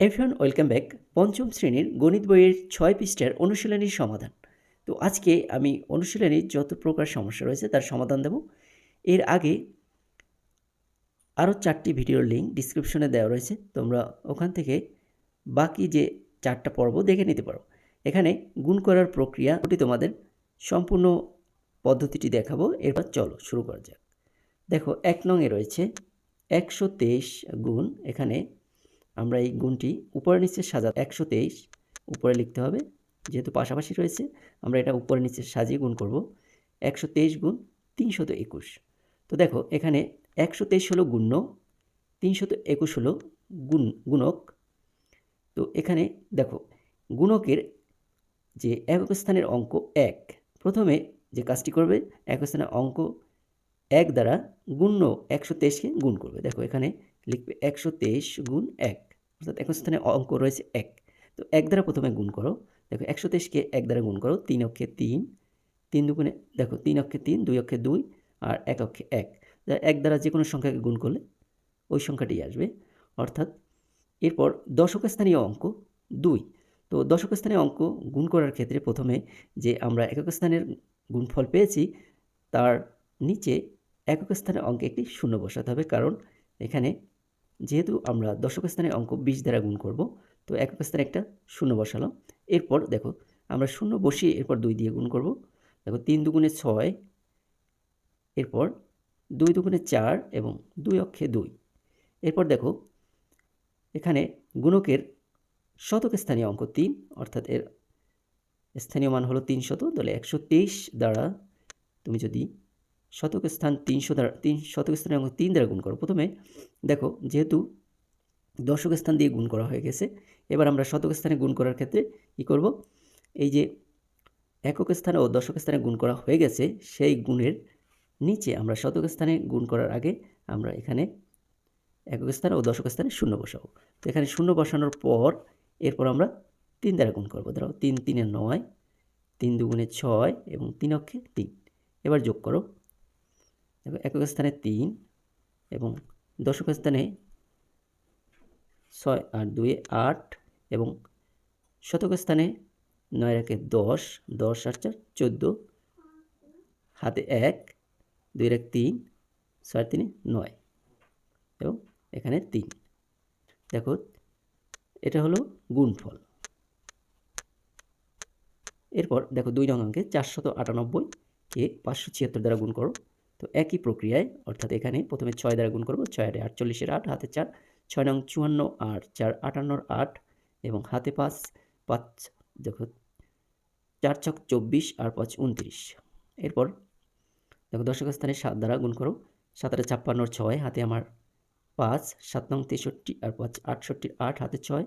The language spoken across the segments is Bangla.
Everyone, welcome back. পঞ্চম শ্রেণির গণিত বইয়ের ছয় পৃষ্ঠার অনুশীলনীর সমাধান। তো আজকে আমি অনুশীলনীর যত প্রকার সমস্যা রয়েছে তার সমাধান দেব। এর আগে আরও চারটি ভিডিওর লিঙ্ক ডিসক্রিপশনে দেওয়া রয়েছে। তোমরা ওখান থেকে বাকি যে চারটা পর্ব দেখে নিতে পারো। এখানে গুণ করার প্রক্রিয়া ওটি তোমাদের সম্পূর্ণ পদ্ধতিটি দেখাবো। এরপর চলো শুরু করা যাক। দেখো, এক নংয়ে রয়েছে একশো তেইশ গুণ, এখানে আমরা এই গুণটি উপরে নিচে সাজা একশো তেইশ, উপরে লিখতে হবে, যেহেতু পাশাপাশি রয়েছে, আমরা এটা উপরে নিচে সাজিয়ে গুণ করব, একশো তেইশ গুণ তিনশত একুশ। তো দেখো, এখানে একশো তেইশ হলো গুণ্য তিনশত একুশ হলো গুণ, গুণক। তো এখানে দেখো, গুণকের যে একক স্থানের অঙ্ক এক, প্রথমে যে কাজটি করবে, একক স্থানের অঙ্ক এক দ্বারা গুণ্য একশো তেইশকে গুণ করবে। দেখো, এখানে লিখবে একশো তেইশ গুণ এক। অর্থাৎ এক স্থানে অঙ্ক রয়েছে এক। তো এক দ্বারা প্রথমে গুণ করো। দেখো একশো তেইশকে এক দ্বারা গুণ করো, তিন অক্ষে তিন তিন দুগুণে, দেখো তিন অক্ষে তিন, দুই অক্ষে দুই আর এক অক্ষে এক। এক দ্বারা যে কোনো সংখ্যাকে গুণ করলে ওই সংখ্যাটি আসবে। অর্থাৎ এরপর দশক স্থানীয় অঙ্ক দুই। তো দশক স্থানীয় অঙ্ক গুণ করার ক্ষেত্রে প্রথমে যে আমরা একক স্থানের গুণফল পেয়েছি, তার নিচে একক স্থানের অঙ্কে একটি শূন্য বসাতে হবে। কারণ এখানে যেহেতু আমরা দশক স্থানে অঙ্ক বিশ দ্বারা গুণ করব, তো একক স্থানে একটা শূন্য বসালাম। এরপর দেখো, আমরা শূন্য বসিয়ে এরপর দুই দিয়ে গুণ করব। দেখো, তিন দুগুণে ছয়, এরপর দুই দুগুণে চার এবং দুই অক্ষে দুই। এরপর দেখো, এখানে গুণকের শতক স্থানীয় অঙ্ক তিন, অর্থাৎ এর স্থানীয় মান হলো তিনশত তাহলে একশো তেইশ দ্বারা তুমি যদি শতক স্থান তিনশো দ্বারা, তিন, শতক স্থানে অঙ্ক তিন দ্বারা গুণ করো। প্রথমে দেখো, যেহেতু দশক স্থান দিয়ে গুণ করা হয়ে গেছে, এবার আমরা শতক স্থানে গুণ করার ক্ষেত্রে কী করব? এই যে একক স্থানে ও দশক স্থানে গুণ করা হয়ে গেছে, সেই গুণের নিচে আমরা শতক স্থানে গুণ করার আগে আমরা এখানে একক স্থানে ও দশক স্থানে শূন্য বসাবো। তো এখানে শূন্য বসানোর পর এরপর আমরা তিন দ্বারা গুণ করব। ধরো তিন তিনে নয়, তিন দুগুণে ছয় এবং তিন অক্ষে তিন। এবার যোগ করো। একক স্থানে তিন এবং দশক স্থানে ছয় আর দুই আট এবং শতক স্থানে নয় একে দশ দশ আট চার চোদ্দ, হাতে এক, দুই এক তিন, ছয় তিনে নয় এবং এখানে তিন। দেখো, এটা হলো গুণফল। এরপর দেখো দুই নং অঙ্কে চারশত আটানব্বইকে পাঁচশো ছিয়াত্তর দ্বারা গুণ করো। তো একই প্রক্রিয়ায়, অর্থাৎ এখানে প্রথমে ছয় দ্বারা গুণ করব, ছয় আটে আটচল্লিশের আট, হাতে চার, ছয় নং চুয়ান্ন আট চার আটান্নর আট এবং হাতে পাঁচ পাঁচ দেখো, চার ছক চব্বিশ আর পাঁচ উনত্রিশ। এরপর দেখো দশক স্থানে সাত দ্বারা গুণ করো, সাত আটে ছাপ্পান্নর ছয়, হাতে আমার পাঁচ, সাত নং তেষট্টি আর পাঁচ আটষট্টি আট, হাতে ছয়,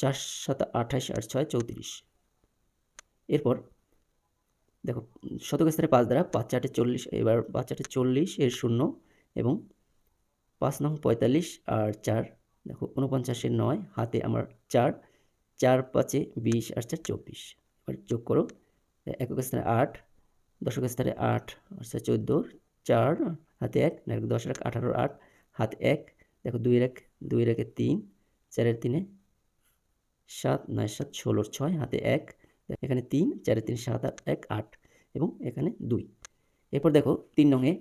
চার সাত আঠাশ আর ছয় চৌত্রিশ। এরপর দেখো শতক স্থানে পাঁচ দ্বারা পাঁচ চারটে চল্লিশ, এবার পাঁচ চারটে চল্লিশ, এর শূন্য এবং পাঁচ নং পঁয়তাল্লিশ আর চার, দেখো উনপঞ্চাশের নয়, হাতে আমার চার চার পাঁচে বিশ আর চার চব্বিশ। এবার যোগ করো একক স্থানে আট দশক স্থানে আট আচ্ছা চোদ্দ, চার, হাতে এক দশ, এক আঠারোর আট, হাত এক, দেখো, দুই, এক, দুই রেখে তিন, চারের তিনে সাত, নয়, সাত, ষোলোর ছয়, হাতে এক এখানে তিন চারের তিন, সাত, আট, এক, আট এবং এখানে দুই। এরপর দেখো, তিন নঙে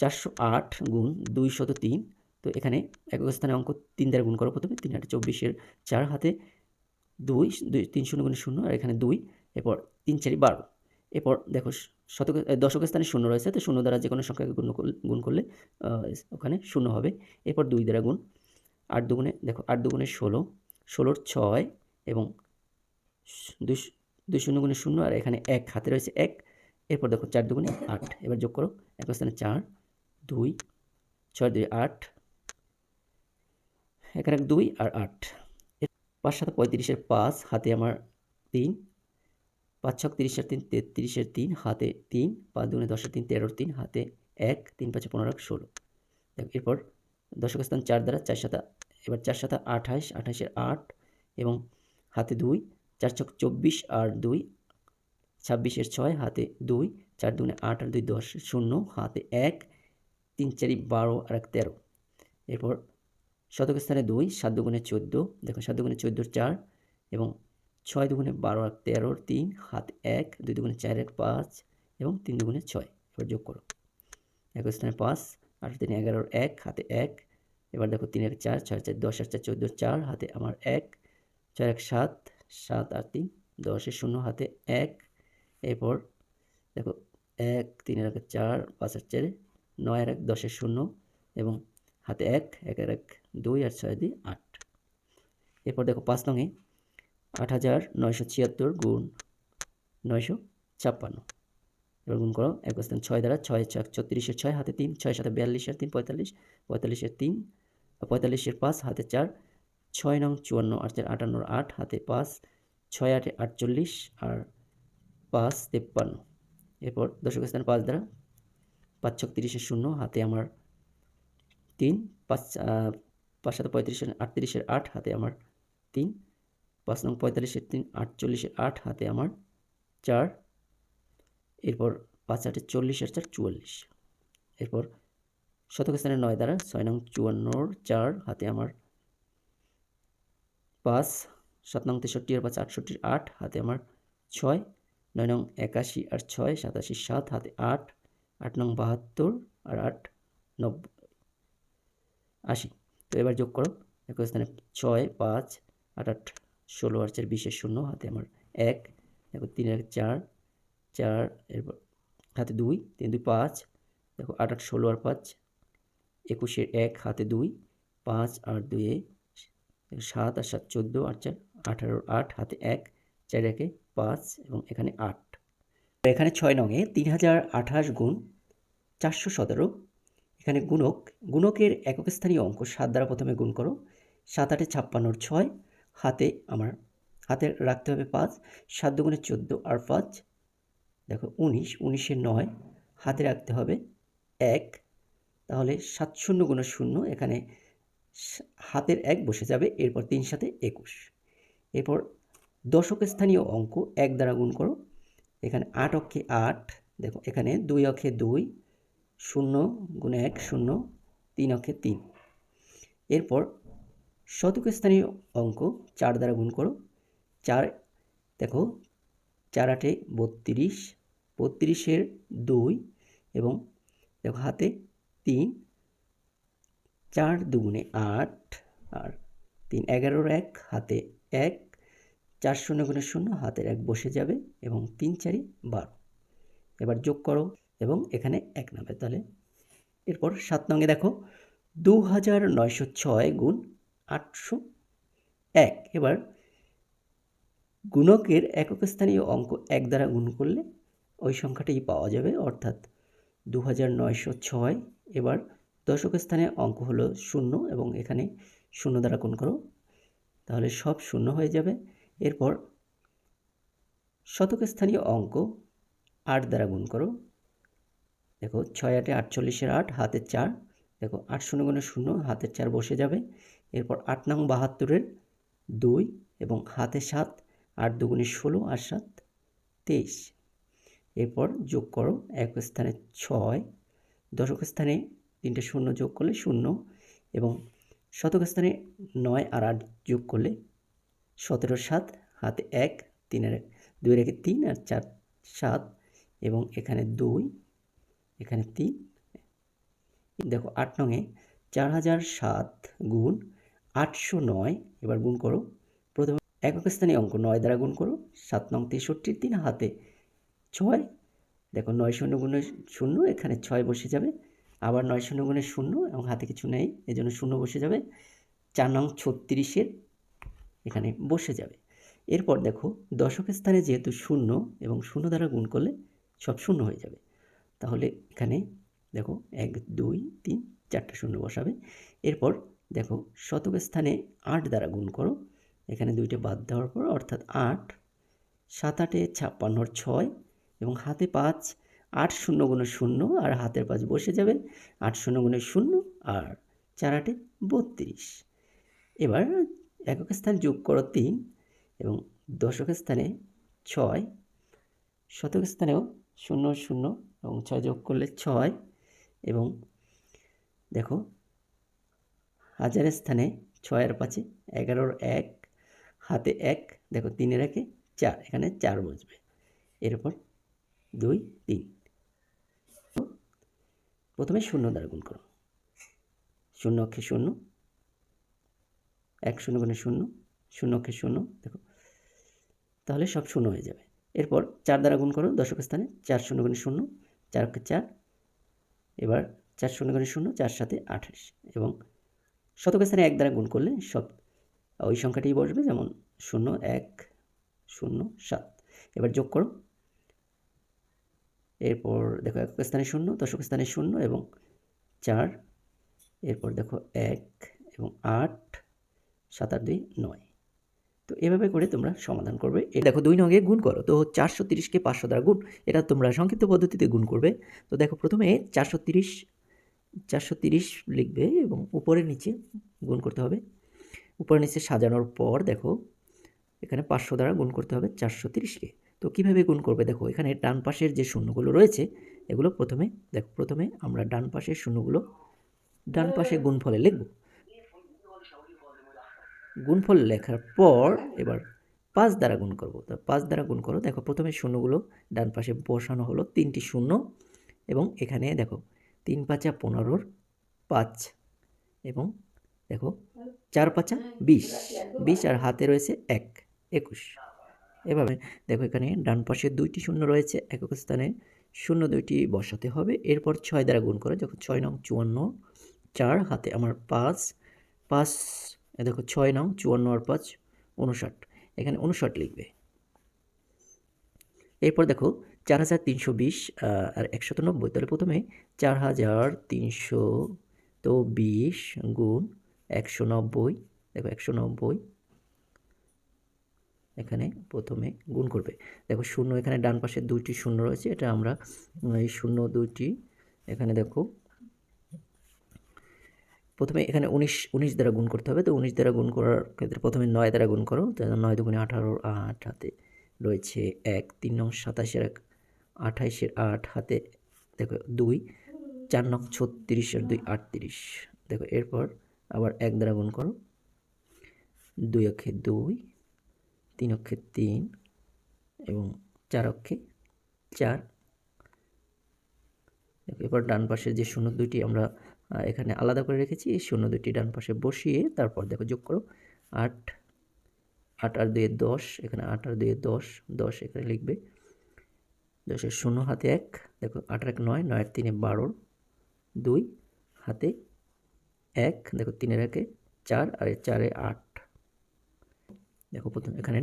চারশো আট গুণ দুই শত তিন, তো এখানে একক স্থানে অঙ্ক তিন দ্বারা গুণ করো প্রথমে, তিন আটে চব্বিশের চার হাতে দুই দুই, তিন শূন্য গুণে শূন্য, আর এখানে দুই, এরপর তিন চারি বারো। এরপর দেখো, শতক, দশক স্থানে শূন্য রয়েছে, তো শূন্য দ্বারা যে কোনো সংখ্যাকে গুণ গুণ করলে ওখানে শূন্য হবে। এরপর দুই দ্বারা গুণ, আট দুগুণে, দেখো, আট দুগুণে ষোলো, ষোলোর ছয় এবং দুই দুই শূন্য গুণে শূন্য আর এখানে এক হাতে রয়েছে এক। এরপর দেখো চার দুগুণে আট। এবার যোগ করো। এক স্থানে চার। দুই, ছয় দুই আট। এখানে এক দুই আর আট। পাঁচ সাথে পঁয়ত্রিশের পাঁচ, হাতে আমার তিন। পাঁচ ছক তিরিশের তিন, তেত্রিশের তিন, হাতে তিন। পাঁচ দুগুণে দশের তিন, তেরোর তিন, হাতে এক। তিন পাঁচে পনেরো, এক ষোলো। দেখ, এরপর দশক স্থান চার দ্বারা চার সাথে এবার চার সাথে আঠাশ, আঠাশের আট এবং হাতে দুই। চার ছক চব্বিশ আর দুই, ছাব্বিশের ছয়, হাতে দুই, চার দুগুণে আট আর দুই দশ, শূন্য, হাতে এক, তিন চারি বারো আর এক তেরো। এরপর শতক স্থানে দুই, সাত দুগুণে চোদ্দ দেখো সাত দুগুণে চোদ্দোর চার এবং ছয় দুগুণে বারো আর তেরোর তিন, হাত এক, দুই দুগুণে চার এক পাঁচ এবং তিন দুগুণে ছয় এবার যোগ করো। এক স্থানে পাঁচ, আট তিন এগারোর এক, হাতে এক, এবার দেখো তিন এক চার ছয় চার দশ আর চার চোদ্দ চার, হাতে আমার এক, চার এক সাত সাত আর তিন, দশের শূন্য হাতে এক, এরপর দেখো এক, তিনের এক চার পাঁচ আর চারে নয় আর এক, দশের শূন্য এবং হাতে এক, একের এক দুই আর ছয় দিয়ে আট। এরপর দেখো পাঁচ নঙে আট হাজার নয়শো ছিয়াত্তর গুণ নয়শো ছাপ্পান্ন। এবার গুণ করো, এক স্থান ছয় দ্বারা ছয় ছয়, ছত্রিশের ছয় হাতে তিন, ছয় সাথে বিয়াল্লিশের তিন, পঁয়তাল্লিশ, পঁয়তাল্লিশের তিন পঁয়তাল্লিশের পাঁচ হাতে চার ছয় নং চুয়ান্ন আর চার আটান্নর আট, হাতে পাঁচ, ছয় আটে আটচল্লিশ আর পাঁচ তেপ্পান্ন। এরপর দশক স্থান পাঁচ দ্বারা পাঁচ ছক তিরিশের শূন্য, হাতে আমার তিন, পাঁচ পাঁচ সাথে পঁয়ত্রিশের, আটত্রিশের আট, হাতে আমার তিন, পাঁচ নং পঁয়তাল্লিশের তিন, আটচল্লিশের আট, হাতে আমার চার, এরপর পাঁচ আটে চল্লিশের চার, চুয়াল্লিশ। এরপর শতক স্থানে নয় দ্বারা ছয় নং চুয়ান্নর চার, হাতে আমার পাঁচ, সাত নং তেষট্টি আর পাঁচ আটষট্টির আট, হাতে আমার ছয়, নয় নং একাশি আর ছয়, সাতাশি সাত, হাতে আট আট নং বাহাত্তর আর আট নব্বই আশি। তো এবার যোগ করো। একই স্থানে ছয়, পাঁচ, আট আট, ষোলো আর চার, বিশের শূন্য, হাতে আমার এক, দেখো তিন এক চার চার, এরপর হাতে দুই, তিন, দুই, পাঁচ, দেখো আট আট, ষোলো আর পাঁচ, একুশের এক, হাতে দুই, পাঁচ আর দুয়ে সাত আর সাত চোদ্দ আর চার, আঠারো, আট, হাতে এক, চার একে পাঁচ এবং এখানে আট। এখানে ছয় নঙে তিন হাজার আঠাশ গুণ চারশো সতেরো। এখানে গুণক, গুণকের একক স্থানীয় অঙ্ক সাত দ্বারা প্রথমে গুণ করো। সাত আটে ছাপ্পান্নর ছয়, হাতে আমার, হাতে রাখতে হবে পাঁচ, সাত দুগুণে চোদ্দ আর পাঁচ, দেখো উনিশ, উনিশে নয়, হাতে রাখতে হবে এক, তাহলে সাত শূন্য গুণ শূন্য, এখানে হাতের এক বসে যাবে, এরপর তিন সাথে একুশ। এরপর দশক স্থানীয় অঙ্ক এক দ্বারা গুণ করো। এখানে আট অক্ষে আট, দেখো এখানে দুই অক্ষে দুই, শূন্য গুণে এক, শূন্য তিন অক্ষে তিন। এরপর শতক স্থানীয় অঙ্ক চার দ্বারা গুণ করো। চার, দেখো চার আটে বত্রিশ, বত্রিশের দুই এবং দেখো হাতে তিন চার দুগুণে আট, আর তিন এগারোর এক, হাতে এক, চার শূন্য গুণে শূন্য, হাতের এক বসে যাবে, এবং তিন চারি বারো। এবার যোগ করো, এবং এখানে এক নামে তাহলে। এরপর সাত নঙ্গে দেখো, দু হাজার নয়শো ছয় গুণ আটশো এক। এবার গুণকের একক স্থানীয় অঙ্ক এক দ্বারা গুণ করলে ওই সংখ্যাটাই পাওয়া যাবে, অর্থাৎ দু হাজার নয়শো ছয়। এবার দশক স্থানে অঙ্ক হলো শূন্য এবং এখানে শূন্য দ্বারা গুণ করো। তাহলে সব শূন্য হয়ে যাবে। এরপর শতক স্থানীয় অঙ্ক আট দ্বারা গুণ করো। দেখো ছয় আটে আটচল্লিশের আট হাতের চার। দেখো আট শূন্য গুণে শূন্য, হাতের চার বসে যাবে। এরপর আট নং বাহাত্তরের দুই এবং হাতে সাত, আট দুগুণে ষোলো আর সাত, তেইশ। এরপর যোগ করো এক স্থানে ছয়, দশক স্থানে তিনটে শূন্য যোগ করলে শূন্য এবং শতক স্থানে নয় আর আট যোগ করলে সতেরো সাত, হাতে এক, তিনের দুই রেখে তিন আর চার সাত এবং এখানে দুই, এখানে তিন। দেখো আট নঙে চার হাজার সাত গুণ আটশো নয়, এবার গুণ করো। প্রথমে একক স্থানে অঙ্ক নয় দ্বারা গুণ করো, সাত নং তেষট্টির তিন হাতে ছয়। দেখো নয় শূন্য গুণে শূন্য, এখানে ছয় বসে যাবে। আবার নয় শূন্য গুণে শূন্য এবং হাতে কিছু নেই, এজন্য শূন্য বসে যাবে। চার নং ছত্রিশের এখানে বসে যাবে। এরপর দেখো, দশকের স্থানে যেহেতু শূন্য এবং শূন্য দ্বারা গুণ করলে সব শূন্য হয়ে যাবে। তাহলে এখানে দেখো, এক, দুই, তিন, চারটা শূন্য বসাবে। এরপর দেখো শতক স্থানে আট দ্বারা গুণ করো। এখানে দুইটা বাদ দেওয়ার পর অর্থাৎ আট, সাত আটে ছাপ্পান্নর ছয় এবং হাতে পাঁচ আট শূন্য গুণে শূন্য আর হাতের পাঁচ বসে যাবে। আট শূন্য গুণে শূন্য আর চার আটে বত্রিশ। এবার একক স্থানে যোগ করো তিন এবং দশক স্থানে ছয়। শতক স্থানেও শূন্য শূন্য এবং ছয় যোগ করলে ছয় এবং দেখো হাজারের স্থানে ছয়ের পাঁচে এগারোর এক, হাতে এক, দেখো তিনের একে চার, এখানে চার বসবে। এরপর দুই, তিন। প্রথমে শূন্য দ্বারা গুণ করো শূন্য অক্ষে শূন্য, এক শূন্য গুণে শূন্য শূন্য অক্ষে শূন্য, দেখো। তাহলে সব শূন্য হয়ে যাবে। এরপর চার দ্বারা গুণ করো দশক স্থানে, চার শূন্য গুণে শূন্য, চার অক্ষে চার, এবার চার শূন্য গুণে শূন্য, চার সাথে আঠাশ, এবং শতক স্থানে এক দ্বারা গুণ করলে সব ওই সংখ্যাটি বসবে, যেমন শূন্য, এক, শূন্য, সাত। এবার যোগ করো। এরপর দেখো একক স্থানে শূন্য, দশক স্থানে শূন্য এবং চার। এরপর দেখো এক এবং আট, সাত আট দুই নয়। তো এভাবে করে তোমরা সমাধান করবে। এ দেখো দুই নঙ্গে গুণ করো, তো চারশো তিরিশকে পাঁচশো দ্বারা গুণ, এটা তোমরা সংক্ষিপ্ত পদ্ধতিতে গুণ করবে। তো দেখো প্রথমে চারশো তিরিশ চারশো তিরিশ লিখবে এবং উপরে নিচে গুণ করতে হবে। উপরে নিচে সাজানোর পর দেখো এখানে পাঁচশো দ্বারা গুণ করতে হবে চারশো তিরিশকে তো কীভাবে গুণ করবে? দেখো, এখানে ডান পাশের যে শূন্যগুলো রয়েছে, এগুলো প্রথমে, দেখো, প্রথমে আমরা ডান পাশের শূন্যগুলো ডান পাশে গুণফলে লিখব। গুণফল লেখার পর এবার পাঁচ দ্বারা গুণ করব। তো পাঁচ দ্বারা গুণ করো। দেখো, প্রথমে শূন্যগুলো ডান পাশে বসানো হলো, তিনটি শূন্য এবং এখানে দেখো, তিন পাঁচা পনেরোর পাঁচ এবং দেখো, চার পাঁচা বিশ। বিশ আর হাতে রয়েছে এক, একুশ। এভাবে। দেখো এখানে ডান পাশে দুইটি শূন্য রয়েছে, একক স্থানে শূন্য দুইটি বসাতে হবে। এরপর ছয় দ্বারা গুণ করে যখন ছয় নং চুয়ান্ন, চার হাতে আমার পাঁচ পাঁচ দেখো ছয় নং চুয়ান্ন আর পাঁচ উনষাট। এখানে উনষাট লিখবে। এরপর দেখো চার হাজার তিনশো বিশ আর একশত নব্বই। তাহলে প্রথমে চার হাজার তিনশো তো বিশ গুণ একশো নব্বই, দেখো একশো নব্বই এখানে প্রথমে গুণ করবে। দেখো শূন্য এখানে ডান পাশে দুইটি শূন্য রয়েছে, এটা আমরা এই শূন্য দুইটি, এখানে দেখো, প্রথমে এখানে উনিশ উনিশ দ্বারা গুণ করতে হবে, তো উনিশ দ্বারা গুণ করার ক্ষেত্রে প্রথমে নয় দ্বারা গুণ করো নয় দুগুণে আঠারো, আট হাতে রয়েছে এক, তিন নং সাতাশের এক, আঠাইশের আট হাতে, দেখো দুই, চার নং ছত্রিশের দুই, আটত্রিশ, দেখো এরপর আবার এক দ্বারা গুণ করো, দুই অক্ষে দুই তিন অক্ষে তিন এবং চার। অক্ষে চার এবার ডান পাশের যে শূন্য দুইটি আমরা এখানে আলাদা করে রেখেছি, এই শূন্য দুইটি ডান পাশে বসিয়ে তারপর দেখো যোগ করো। আট আট আর দুয়ে দশ, এখানে আট আর দুয়ে দশ দশ এখানে লিখবে। দশের শূন্য হাতে এক, দেখো আট এক নয় নয়ের তিনে বারোর দুই হাতে এক, দেখো তিনের একে চার, আর চারে আট। দেখো প্রথমে এখানে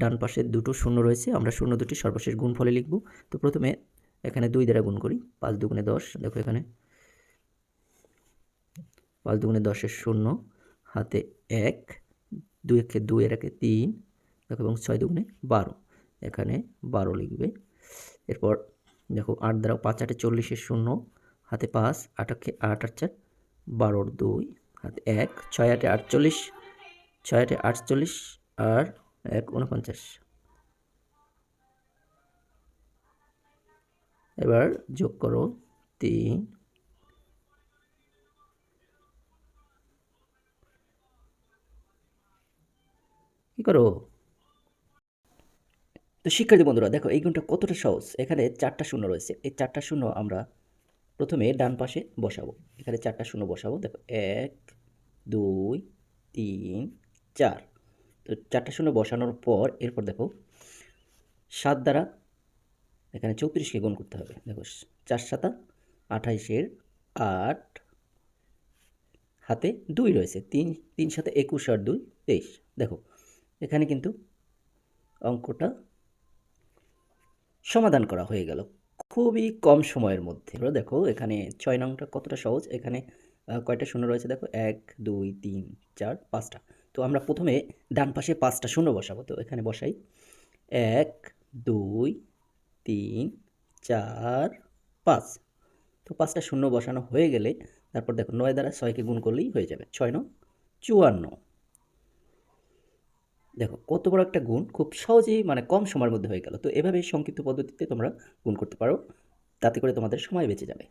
ডান পাশে দুটো শূন্য রয়েছে, আমরা শূন্য দুটি সর্বশেষ গুণ ফলে লিখব। তো প্রথমে এখানে দুই দ্বারা গুণ করি, পাঁচ দুগুণে দশ, দেখো এখানে। পাঁচ দুগুণে দশের শূন্য, হাতে এক, দুই একে দুই, এর একে তিন, দেখো এবং ছয় দুগুণে বারো, এখানে বারো লিখবে। এরপর দেখো আট দ্বারা পাঁচ, আটে চল্লিশের শূন্য, হাতে পাঁচ, আট আটকে আট আট চার, বারোর দুই, হাতে এক, ছয় আটে আটচল্লিশ, ছয় আটে আটচল্লিশ আর এক উনপঞ্চাশ। এবার যোগ করো তিন। কি করো? তো শিক্ষার্থী বন্ধুরা, দেখো এই গুণটা কতটা সহজ। এখানে চারটা শূন্য রয়েছে। এই চারটা শূন্য আমরা প্রথমে ডান পাশে বসাবো। এখানে চারটা শূন্য বসাবো। দেখো, এক, দুই, তিন, চার। তো চারটা শূন্য বসানোর পর এরপর দেখো সাত দ্বারা এখানে চৌত্রিশকে গুণ করতে হবে। দেখো, চার সাতা আঠাইশের আট হাতে দুই রয়েছে। তিন তিন সাথে একুশ আর দুই তেইশ। দেখো, এখানে কিন্তু অঙ্কটা সমাধান করা হয়ে গেল। খুবই কম সময়ের মধ্যে। দেখো, এখানে ছয় নংটা কতটা সহজ? এখানে কয়টা শূন্য রয়েছে? দেখো, এক, দুই, তিন, চার, পাঁচটা। তো আমরা প্রথমে ডান পাশে পাঁচটা শূন্য বসাবো। তো এখানে বসাই। এক, দুই, তিন, চার, পাঁচ। তো পাঁচটা শূন্য বসানো হয়ে গেলে তারপর দেখো নয় দ্বারা ছয়কে গুণ করলেই হয়ে যাবে। ছয় নং চুয়ান্ন। দেখো কত বড় একটা গুণ, খুব সহজেই মানে কম সময়ের মধ্যে হয়ে গেল। তো এভাবে সংক্ষিপ্ত পদ্ধতিতে তোমরা গুণ করতে পারো। তাতে করে তোমাদের সময় বেঁচে যাবে।